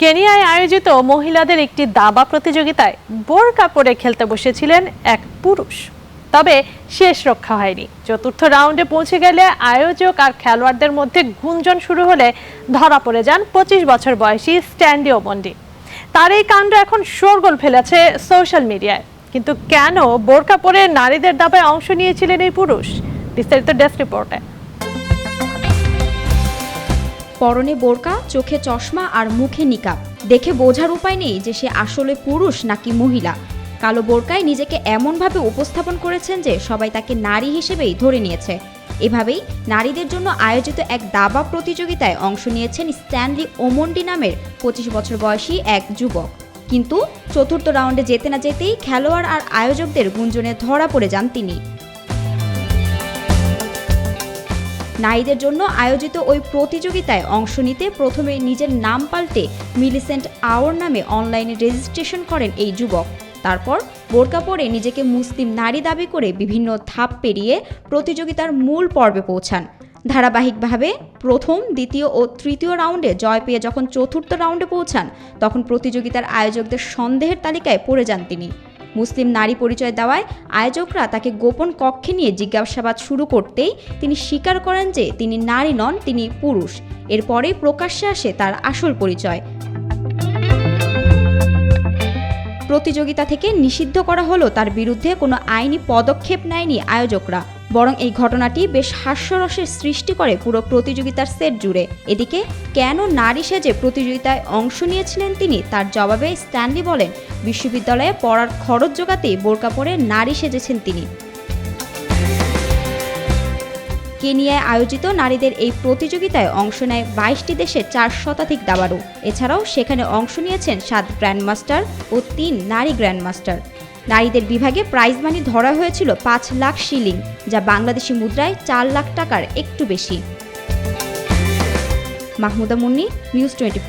কেনিয়ায় আয়োজিত মহিলাদের একটি দাবা প্রতিযোগিতায় বোরকা পরে খেলতে বসেছিলেন এক পুরুষ। তবে শেষ রক্ষা হয়নি। চতুর্থ রাউন্ডে পৌঁছে গেলে আয়োজক আর খেলোয়াড়দের মধ্যে গুঞ্জন শুরু হলে ধরা পড়ে যান পঁচিশ বছর বয়সী স্ট্যান্ডি ওমন্ডি তার এই কাণ্ড এখন শোরগোল ফেলেছে সোশ্যাল মিডিয়ায়। কিন্তু কেন বোরকা পরে নারীদের দাবায় অংশ নিয়েছিলেন এই পুরুষ? বিস্তারিত ডেস্ক রিপোর্টে। পরনে বোরকা, চোখে চশমা আর মুখে নিকাব। দেখে বোঝার উপায় নেই যে সে আসলে পুরুষ নাকি মহিলা। কালো বোরকায় নিজেকে এমনভাবে উপস্থাপন করেছেন যে সবাই তাকে নারী হিসেবেই ধরে নিয়েছে। এভাবেই নারীদের জন্য আয়োজিত এক দাবা প্রতিযোগিতায় অংশ নিয়েছেন স্ট্যানলি ওমন্ডি নামের পঁচিশ বছর বয়সী এক যুবক। কিন্তু চতুর্থ রাউন্ডে যেতে না যেতেই খেলোয়াড় আর আয়োজকদের গুঞ্জনে ধরা পড়ে যান তিনি। নারীদের জন্য আয়োজিত ওই প্রতিযোগিতায় অংশ নিতে প্রথমে নিজের নাম পাল্টে মিলিসেন্ট আওয়ার নামে অনলাইনে রেজিস্ট্রেশন করেন এই যুবক। তারপর বোরকা পরে নিজেকে মুসলিম নারী দাবি করে বিভিন্ন ধাপ পেরিয়ে প্রতিযোগিতার মূল পর্বে পৌঁছান। ধারাবাহিকভাবে প্রথম, দ্বিতীয় ও তৃতীয় রাউন্ডে জয় পেয়ে যখন চতুর্থ রাউন্ডে পৌঁছান, তখন প্রতিযোগিতার আয়োজকদের সন্দেহের তালিকায় পড়ে যান তিনি। মুসলিম নারী পরিচয় দেওয়ায় আয়োজকরা তাকে গোপন কক্ষে নিয়ে জিজ্ঞাসাবাদ শুরু করতেই তিনি স্বীকার করেন যে তিনি নারী নন, তিনি পুরুষ। এরপরেই প্রকাশ্যে আসে তার আসল পরিচয়। প্রতিযোগিতা থেকে নিষিদ্ধ করা হলো তার বিরুদ্ধে কোনো আইনি পদক্ষেপ নেয়নি আয়োজকরা। বরং এই ঘটনাটি বেশ হাস্যরসের সৃষ্টি করে পুরো প্রতিযোগিতার সেট জুড়ে। এদিকে, কেন নারী সেজে প্রতিযোগিতায় অংশ নিয়েছিলেন তিনি তার জবাবে স্ট্যানলি বলেন, বিশ্ববিদ্যালয়ে পড়ার খরচ জোগাতে বোরকা পরে নারী সেজেছেন তিনি। কেনিয়ায় আয়োজিত নারীদের এই প্রতিযোগিতায় অংশ নেয় বাইশটি দেশের চার শতাধিক দাবাড়ু। এছাড়াও সেখানে অংশ নিয়েছেন সাত গ্র্যান্ডমাস্টার ও তিন নারী গ্র্যান্ডমাস্টার। নারীদের বিভাগে প্রাইজ মানি ধরা হয়েছিল পাঁচ লাখ শিলিং, যা বাংলাদেশি মুদ্রায় চার লাখ টাকার একটু বেশি। Mahmuda Munni news twenty